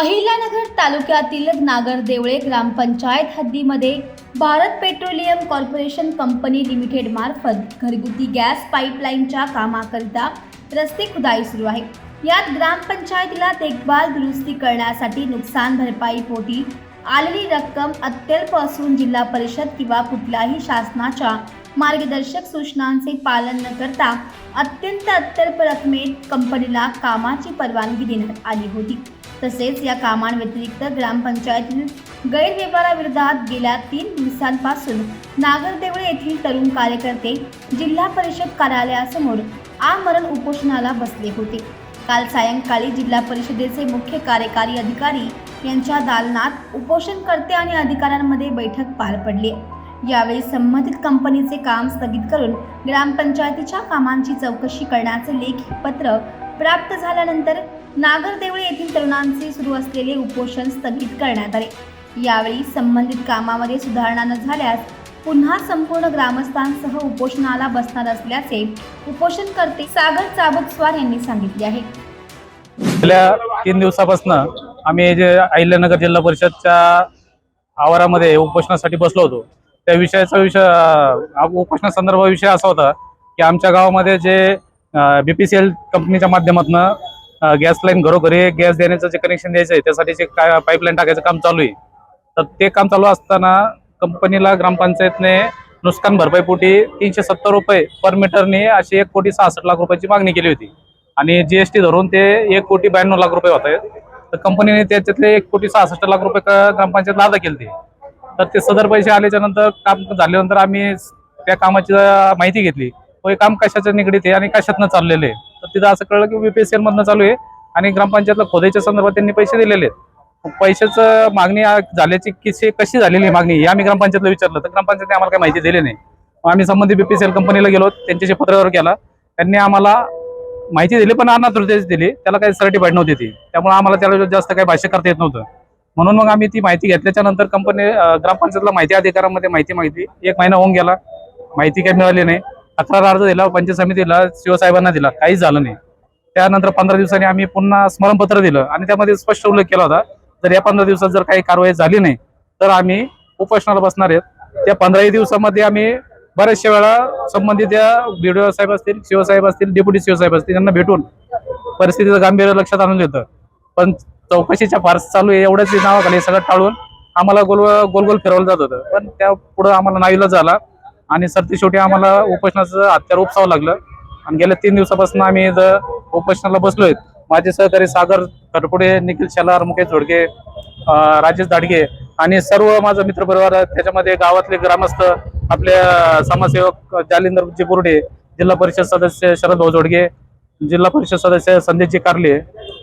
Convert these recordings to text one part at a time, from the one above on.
अहिल्यानगर तालुक्यातील नागरदेवळे ग्रामपंचायत हद्दीमध्ये Bharat petroleum corporation company limited मार्फत घरगुती गॅस पाईपलाईनच्या कामाकरिता रस्ते खुदाई सुरू आहे. यात ग्रामपंचायतीला देखभाल दुरुस्ती करण्यासाठी नुकसान भरपाई पोटी आलेली रक्कम अत्यल्प असून जिल्हा परिषद किंवा कुठल्याही शासनाच्या मार्गदर्शक सूचनांचे पालन न करता अत्यंत अत्यल्प रकमेत कंपनीला कामाची परवानगी देण्यात आली होती. तसेच या कामांव्यतिरिक्त ग्रामपंचायतीतील गैरव्यवहाराविरोधात गेल्या तीन दिवसांपासून नागरदेवळे येथील तरुण कार्यकर्ते जिल्हा परिषद कार्यालयासमोर आमरण उपोषणाला बसले होते. काल सायंकाळी जिल्हा परिषदेचे मुख्य कार्यकारी अधिकारी यांच्या दालनात उपोषणकर्ते आणि अधिकाऱ्यांमध्ये बैठक पार पडली. यावेळी संबंधित कंपनीचे काम स्थगित करून ग्रामपंचायतीच्या कामांची चौकशी करण्याचे लेखी पत्र प्राप्त झाल्यानंतर नागरदेवळे येथील तरुणांचे सुरू असलेले उपोषण स्थगित करण्यात आले. यावेळी संबंधित कामामध्ये सुधारणा न झाल्यास पुन्हा संपूर्ण ग्रामस्थांसह उपोषणाला बसणार असल्याचे उपोषणकर्ते सागर चाबकस्वार यांनी सांगितले आहे. गेल्या तीन दिवसापासून आम्ही जे अहिल्यानगर जिल्हा परिषदच्या आवारामध्ये उपोषणासाठी बसलो होतो. त्या विषयाचा विषय अं, उपोषणासंदर्भात विषय असा होता की आमच्या गावामध्ये जे बीपीसीएल कंपनीच्या माध्यमातून गॅस लाईन घरोघरी गॅस देण्याचं जे कनेक्शन द्यायचं आहे त्यासाठी जे काय पाईपलाईन टाकायचं काम चालू आहे. तर ते काम चालू असताना कंपनीला ग्रामपंचायतने नुकसान भरपाईपोटी तीनशे सत्तर रुपये पर मीटरने अशी एक कोटी सहासष्ट लाख रुपयाची मागणी केली होती. आणि जीएसटी धरून ते एक कोटी ब्याण्णव लाख रुपये होत. आहेत तर कंपनीने त्याच्यातले एक कोटी सहासष्ट लाख रुपये ग्रामपंचायतला अदा केले तर ते सदर पैसे आल्याच्यानंतर काम झाल्यानंतर आम्ही त्या कामाची माहिती घेतली. व हे काम कशाच्या निगडीत आहे आणि कशातनं चाललेलं आहे? तर तिथं असं कळलं की बीपीएसएल मधनं चालू आहे आणि ग्रामपंचायतला खोदेच्या संदर्भात त्यांनी पैसे दिलेले आहेत. पैशाचं मागणी झाल्याची किशी कशी झालेली आहे मागणी हे आम्ही ग्रामपंचायतला विचारलं. तर ग्रामपंचायतने आम्हाला काही माहिती दिली नाही. मग आम्ही संबंधित बीपीसीएल कंपनीला गेलो त्यांच्याशी पत्रव्यवहार केला. त्यांनी आम्हाला माहिती दिली पण अनाथृतेच दिली. त्याला काही सर्टिफाईड नव्हती ती. त्यामुळे आम्हाला त्याला जास्त काही भाष्य करता येत नव्हतं. म्हणून मग आम्ही ती माहिती घेतल्याच्या नंतर कंपनी ग्रामपंचायतला माहिती अधिकारामध्ये माहिती माहिती एक महिना होऊन गेला. माहिती काही मिळाली नाही. तक्रार अर्ज दिला पंचायत समितीला शिवसाहेबांना दिला. काहीच झालं नाही. त्यानंतर पंधरा दिवसांनी आम्ही पुन्हा स्मरणपत्र दिलं. आणि त्यामध्ये स्पष्ट उल्लेख केला होता जर या पंधरा दिवसात जर काही कारवाई झाली नाही तर आम्ही उपोषणाला बसणार आहेत. त्या पंधराही दिवसामध्ये आम्ही बऱ्याचशा वेळा संबंधित या बीडीओ साहेब असतील शिवसाहेब असतील डेप्युटी शिवसाहेब असतील यांना भेटून परिस्थितीचं गांभीर्य लक्षात आणून देतं. पण चौकशीच्या फारस चालू आहे एवढंच नावाखाली सगळं टाळून आम्हाला गोल गोल गोल फिरवलं जात होतं. पण त्या पुढं आम्हाला नाईला झाला. आणि सरती शेवटी आम्हाला उपोषणाचं हत्यार उपसावं लागलं. आणि गेल्या तीन दिवसापासून आम्ही उपोषणाला उपोषणाला बसलोय. माझे सहकारी सागर खरपुडे निखिल शेलार मुकेश झोडके राजेश दाडगे आणि सर्व माझा मित्रपरिवार आहे. त्याच्यामध्ये गावातले ग्रामस्थ आपले समाजसेवक जालिंदरजी बुर्डे जिल्हा परिषद सदस्य शरद भाऊ जोडगे जिल्हा परिषद सदस्य संदेशजी कारले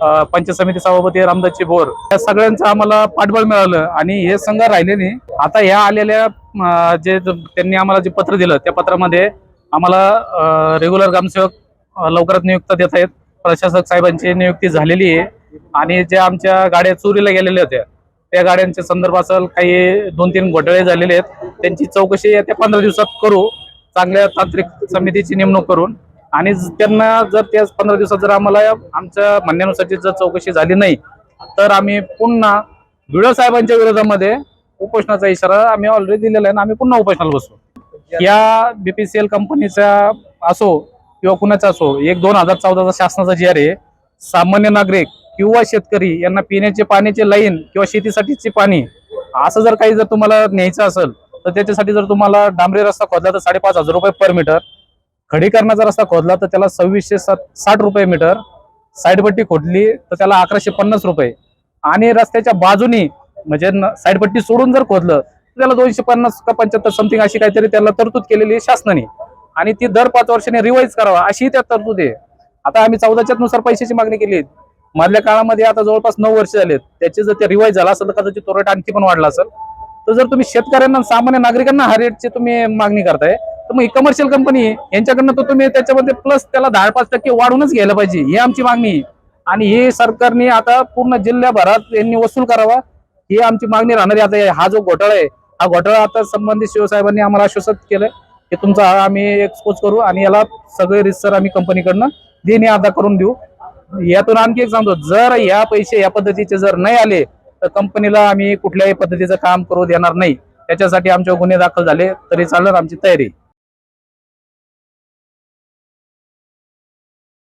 पंचायत समिती सभापती रामदासजी बोर या सगळ्यांचं आम्हाला पाठबळ मिळालं आणि हे संघ राहिले नाही आता ह्या आलेल्या जे त्यांनी आम्हाला जे पत्र दिलं त्या पत्रामध्ये आम्हाला रेग्युलर ग्रामसेवक लवकरात नियुक्त देत आहेत. प्रशासक साहेबांची नियुक्ती झालेली आहे. आणि ज्या आमच्या गाड्या चोरीला गेलेल्या होत्या त्या गाड्यांच्या संदर्भात काही दोन तीन घोटाळे झालेले आहेत. त्यांची चौकशी येत्या पंधरा दिवसात करू. चांगल्या तांत्रिक समितीची नेमणूक करून आणि त्यांना जर त्या पंधरा दिवसात जर आम्हाला आमच्या म्हणण्यानुसारची जर चौकशी झाली नाही तर आम्ही पुन्हा भिडो साहेबांच्या विरोधामध्ये उपोषणाचा इशारा आम्ही ऑलरेडी दिलेला आहे आणि आम्ही पुन्हा उपोषणाला बसू. या बीपीसीएल कंपनीचा असो किंवा कुणाचा असो एक दोन हजार चौदाचा शासनाचा जी आर आहे सामान्य नागरिक किंवा शेतकरी यांना पिण्याचे पाण्याचे लाईन किंवा शेतीसाठीचे पाणी असं जर काही जर तुम्हाला न्यायचं असेल तर त्याच्यासाठी जर तुम्हाला डांबरी रस्ता खोदला तर साडेपाच हजार रुपये पर मीटर खडीकरणाचा रस्ता खोदला तर त्याला सव्वीसशे सात साठ रुपये मीटर साईडपट्टी खोदली तर त्याला अकराशे पन्नास रुपये. आणि रस्त्याच्या बाजूनी म्हणजे साईडपट्टी सोडून जर खोदलं तर त्याला दोनशे पन्नास का पंच्याहत्तर समथिंग अशी काहीतरी त्याला तरतूद केलेली आहे शासनाने. आणि ती दर पाच वर्षाने रिवाईज करावा अशी त्या तरतूद आहे. आता आम्ही चौदाच्या नुसार पैशाची मागणी केली. मधल्या काळामध्ये आता जवळपास नऊ वर्ष झालेत. त्याचे जर ते रिवाईज झाला असेल तर कदाचित तो रेट आणखी पण वाढला असेल. तर जर तुम्ही शेतकऱ्यांना सामान्य नागरिकांना हा रेटची तुम्ही मागणी करताय तर मग ही कमर्शियल कंपनी यांच्याकडनं तर तुम्ही त्याच्यामध्ये प्लस त्याला दहा पाच टक्के वाढूनच घ्यायला पाहिजे. ही आमची मागणी आहे. आणि हे सरकारने आता पूर्ण जिल्ह्याभरात यांनी वसूल करावा. ही आमची मागणी राहणारी आता हा जो घोटाळा आहे हा घोटाळा आता संबंधित शिवसाहेबांनी आम्हाला आश्वासित केलंय. की तुमचा हा आम्ही एक्सपोज करू आणि याला सगळे रिसर आम्ही कंपनीकडनं देणे अदा करून देऊ. यातून आणखी एक सांगतो जर या पैसे या पद्धतीचे जर नाही आले तर कंपनीला आम्ही कुठल्याही पद्धतीचं काम करू देणार नाही. त्याच्यासाठी आमच्यावर गुन्हे दाखल झाले तरी चालणार आमची तयारी.